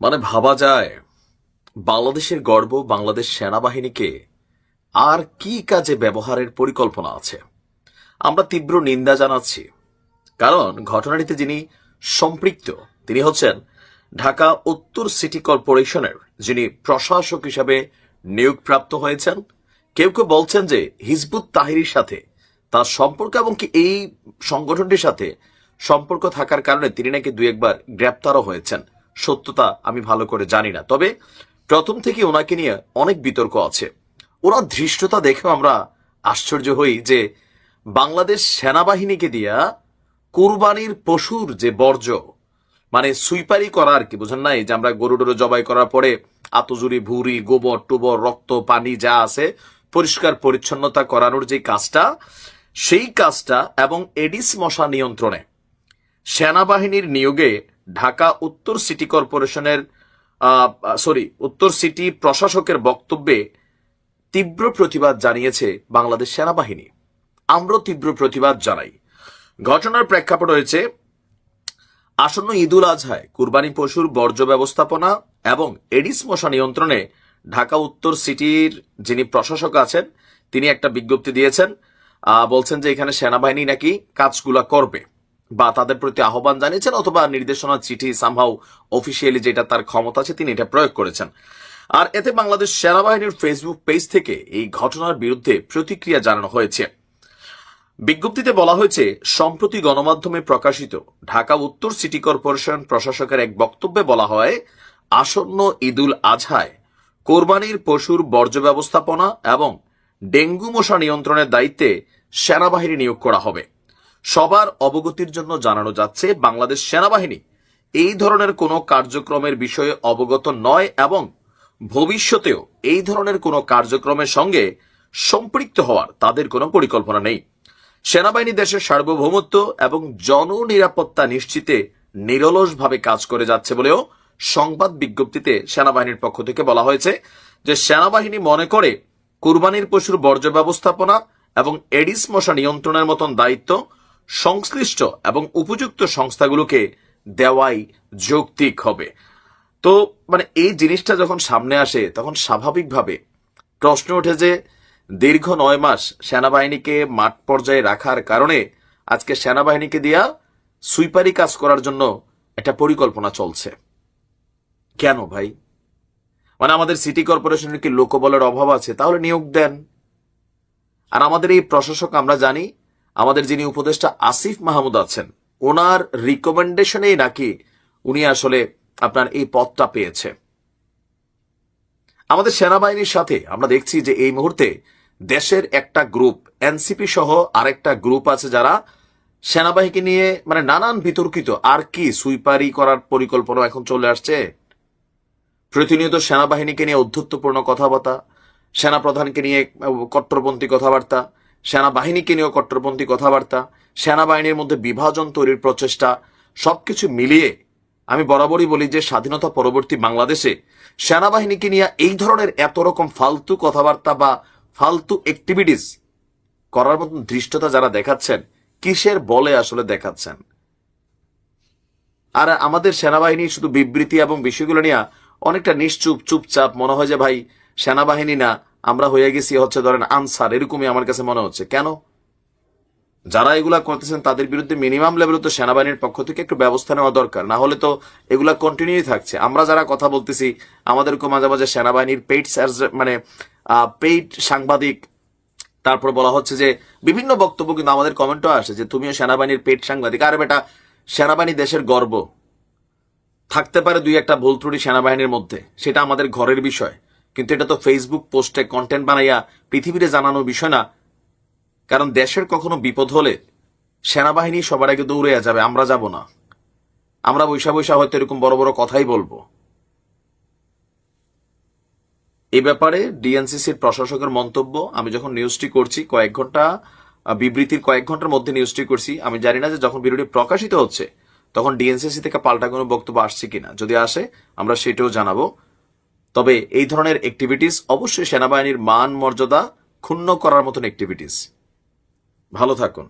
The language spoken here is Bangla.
মানে ভাবা যায়, বাংলাদেশের গর্ব বাংলাদেশ সেনাবাহিনীকে আর কি কাজে ব্যবহারের পরিকল্পনা আছে। আমরা তীব্র নিন্দা জানাচ্ছি, কারণ ঘটনাটিতে যিনি সম্পৃক্ত, তিনি হচ্ছেন ঢাকা উত্তর সিটি কর্পোরেশনের যিনি প্রশাসক হিসাবে নিয়োগপ্রাপ্ত হয়েছেন। কেউ কেউ বলছেন যে হিজবুত তাহিরির সাথে তার সম্পর্ক এবং কি এই সংগঠনটির সাথে সম্পর্ক থাকার কারণে তিনি নাকি দুই একবার গ্রেপ্তারও হয়েছেন। সত্যতা আমি ভালো করে জানি না। তবে প্রথম থেকে ওনাকে নিয়ে অনেক বিতর্ক আছে। ওরা ধৃষ্টতা দেখেও আমরা আশ্চর্য হই যে বাংলাদেশ সেনাবাহিনীকে দিয়া কুরবানির পশুর যে বর্জ্য মানে সুইপারি করা আর কি, বুঝেন নাই? যে আমরা গরু টরু জবাই করার পরে আতজুরি ভুরি গোবর, টুবর, রক্ত, পানি যা আছে, পরিষ্কার পরিচ্ছন্নতা করানোর যে কাজটা, সেই কাজটা এবং এডিস মশা নিয়ন্ত্রণে সেনাবাহিনীর নিয়োগে ঢাকা উত্তর সিটি কর্পোরেশনের সরি, উত্তর সিটি প্রশাসকের বক্তব্যে তীব্র প্রতিবাদ জানিয়েছে বাংলাদেশ সেনাবাহিনী। আমরাও তীব্র প্রতিবাদ জানাই। ঘটনার প্রেক্ষাপট রয়েছে, আসন্ন ঈদুল আজহায় কুরবানি পশুর বর্জ্য ব্যবস্থাপনা এবং এডিস মশা নিয়ন্ত্রণে ঢাকা উত্তর সিটির যিনি প্রশাসক আছেন, তিনি একটা বিজ্ঞপ্তি দিয়েছেন বলছেন যে এখানে সেনাবাহিনী নাকি কাজগুলা করবে। বা তাদের প্রতি আহ্বান জানিয়েছেন অথবা নির্দেশনা চিঠি সামহাও অফিসিয়ালি যেটা তার ক্ষমতা আছে তিনি এটা প্রয়োগ করেছেন। আর এতে বাংলাদেশ সেনাবাহিনীর ফেসবুক পেজ থেকে এই ঘটনার বিরুদ্ধে প্রতিক্রিয়া জানানো হয়েছে। বিজ্ঞপ্তিতে বলা হয়েছে, সম্প্রতি গণমাধ্যমে প্রকাশিত ঢাকা উত্তর সিটি কর্পোরেশন প্রশাসকের এক বক্তব্যে বলা হয়, আসন্ন ঈদুল আজহায় কোরবানির পশুর বর্জ্য ব্যবস্থাপনা এবং ডেঙ্গু মশা নিয়ন্ত্রণের দায়িত্বে সেনাবাহিনী নিয়োগ করা হবে। সবার অবগতির জন্য জানানো যাচ্ছে, বাংলাদেশ সেনাবাহিনী এই ধরনের কোনো কার্যক্রমের বিষয়ে অবগত নয় এবং ভবিষ্যতেও এই ধরনের কোনো কার্যক্রমের সঙ্গে সম্পৃক্ত হওয়ার তাদের কোনো পরিকল্পনা নেই। সেনাবাহিনী দেশের সার্বভৌমত্ব এবং জননিরাপত্তা নিশ্চিতে নিরলসভাবে কাজ করে যাচ্ছে বলেও সংবাদ বিজ্ঞপ্তিতে সেনাবাহিনীর পক্ষ থেকে বলা হয়েছে যে সেনাবাহিনী মনে করে কুরবানির পশুর বর্জ্য ব্যবস্থাপনা এবং এডিস মশা নিয়ন্ত্রণের মতন দায়িত্ব সংশ্লিষ্ট এবং উপযুক্ত সংস্থাগুলোকে দেওয়াই যৌক্তিক হবে। তো মানে এই জিনিসটা যখন সামনে আসে, তখন স্বাভাবিকভাবে প্রশ্ন ওঠে যে, দীর্ঘ নয় মাস সেনাবাহিনীকে মাঠ পর্যায়ে রাখার কারণে আজকে সেনাবাহিনীকে দিয়া সুইপারি কাজ করার জন্য একটা পরিকল্পনা চলছে। কেন ভাই? মানে আমাদের সিটি কর্পোরেশনের কি লোকবলের অভাব আছে? তাহলে নিয়োগ দেন। আর আমাদের এই প্রশাসক, আমরা জানি আমাদের যিনি উপদেষ্টা আসিফ মাহমুদ আছেন, ওনার রিকমেন্ডেশনেই নাকি উনি আসলে আপনার এই পদটা পেয়েছে। আমাদের সেনাবাহিনীর সাথে আমরা দেখছি যে এই মুহূর্তে দেশের একটা গ্রুপ এনসিপি সহ আরেকটা গ্রুপ আছে যারা সেনাবাহিনীকে নিয়ে মানে নানান বিতর্কিত, আর কি সুইপারি করার পরিকল্পনা এখন চলে আসছে? প্রতিনিয়ত সেনাবাহিনীকে নিয়ে অধ্যত্বপূর্ণ কথাবার্তা, সেনাপ্রধানকে নিয়ে কট্টরপন্থী কথাবার্তা সেনাবাহিনীকে নিয়েও কট্টরপন্থী কথাবার্তা, সেনাবাহিনীর মধ্যে বিভাজন তৈরির প্রচেষ্টা, সবকিছু মিলিয়ে আমি বরাবরই বলি যে স্বাধীনতা পরবর্তী বাংলাদেশে সেনাবাহিনীকে নিয়ে এই ধরনের এত রকম ফালতু কথাবার্তা বা ফালতু অ্যাক্টিভিটিস করার মতন দৃষ্টতা যারা দেখাচ্ছেন, কিসের বলে আসলে দেখাচ্ছেন? আর আমাদের সেনাবাহিনী শুধু বিবৃতি এবং বিষয়গুলো নিয়ে অনেকটা নিশ্চুপ, চুপচাপ মনে হয় যে ভাই, সেনাবাহিনী না আমরা হয়ে গেছি হচ্ছে ধরেন আনসার, এরকমই আমার কাছে মনে হচ্ছে। কেন? যারা এগুলা করতেছেন তাদের বিরুদ্ধে মিনিমাম লেভেলে তো সেনাবাহিনীর পক্ষ থেকে একটু ব্যবস্থা নেওয়া দরকার। না হলে তো এগুলা কন্টিনিউ থাকছে। আমরা যারা কথা বলতেছি আমাদেরকে মাঝে মাঝে সেনাবাহিনীর পেইড মানে পেইড সাংবাদিক, তারপর বলা হচ্ছে যে বিভিন্ন বক্তব্য কিন্তু আমাদের কমেন্টও আসে যে তুমিও সেনাবাহিনীর পেট সাংবাদিক। আরে বেটা, সেনাবাহিনী দেশের গর্ব। থাকতে পারে দুই একটা ভুল ত্রুটি সেনাবাহিনীর মধ্যে, সেটা আমাদের ঘরের বিষয়। কিন্তু এটা তো ফেসবুক পোস্টে কন্টেন্ট বানাইয়া পৃথিবীতে জানানোর বিষয় না। কারণ দেশের কখনো বিপদ হলে সেনাবাহিনী সবার আগে দৌড়ে যাবে, আমরা যাব না। আমরা বৈশা বৈশা হয়তো এরকম বড় বড় কথাই বলব। এই ব্যাপারে ডিএনসিসির প্রশাসকের মন্তব্য, আমি যখন নিউজটি করছি, কয়েক ঘণ্টা বিবৃতির কয়েক ঘণ্টার মধ্যে নিউজটি করছি, আমি জানি না যে যখন ভিডিওটি প্রকাশিত হচ্ছে, তখন ডিএনসিসি থেকে পাল্টা কোনো বক্তব্য আসছে কিনা। যদি আসে, আমরা সেটাও জানাব। তবে এই ধরনের অ্যাক্টিভিটিস অবশ্যই সেনাবাহিনীর মান মর্যাদা ক্ষুণ্ণ করার মতন অ্যাক্টিভিটিস ভালো থাকুন।